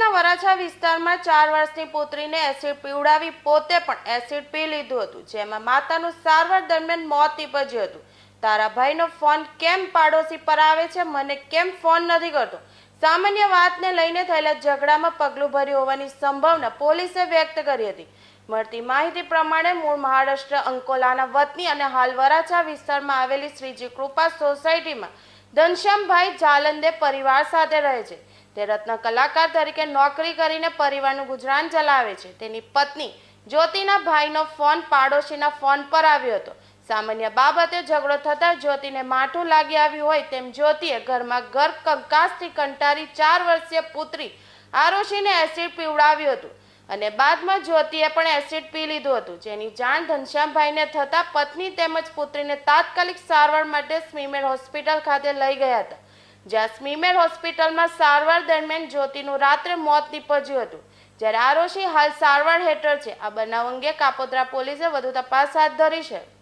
વરાછા વિસ્તારમાં ચાર વર્ષની પુત્રીને એસિડ પીવડાવી પોતે પણ એસિડ પી લીધું હતું, જેમાં માતાનું સારવાર દરમિયાન મોત નીપજ્યું હતું. તારા ભાઈનો ફોન કેમ પાડોશી પર આવે છે, મને કેમ ફોન નથી કરતો? સામાન્ય વાતને લઈને થયેલા ઝઘડામાં પગલું ભર્યું હોવાની સંભાવના પોલીસે વ્યક્ત કરી હતી. મળતી માહિતી પ્રમાણે મૂળ મહારાષ્ટ્ર અંકોલાના વતની અને હાલ વરાછા વિસ્તારમાં આવેલી શ્રીજી કૃપા સોસાયટીમાં ઘનશ્યામભાઈ જાલંદે પરિવાર સાથે રહે છે. તે રત્ન કલાકાર તરીકે નોકરી કરીને પરિવારનું ગુજરાન ચલાવે છે. તેની પત્ની જ્યોતિના ભાઈનો ફોન પાડોશીના ફોન પર આવ્યો હતો. સામાન્ય બાબતે ઝઘડો થતાં જ્યોતિને માઠું લાગી આવ્યું હોય તેમ જ્યોતિએ ઘરમાં ઘર કંકાસથી કંટારી ચાર વર્ષીય પુત્રી આરોશીને એસિડ પીવડાવ્યું હતું અને બાદમાં જ્યોતિએ પણ એસિડ પી લીધું હતું. જેની જાણ ઘનશ્યામભાઈને થતાં પત્ની તેમજ પુત્રીને તાત્કાલિક સારવાર માટે સ્મીમેર હોસ્પિટલ ખાતે લઈ ગયા હતા. જ્યાં સ્મીમેર હોસ્પિટલમાં સારવાર દરમિયાન જ્યોતિનું રાત્રે મોત નીપજ્યું હતું. જ્યારે આરોશી હાલ સારવાર હેઠળ છે. આ બનાવ અંગે કાપોદ્રા પોલીસે વધુ તપાસ હાથ ધરી છે.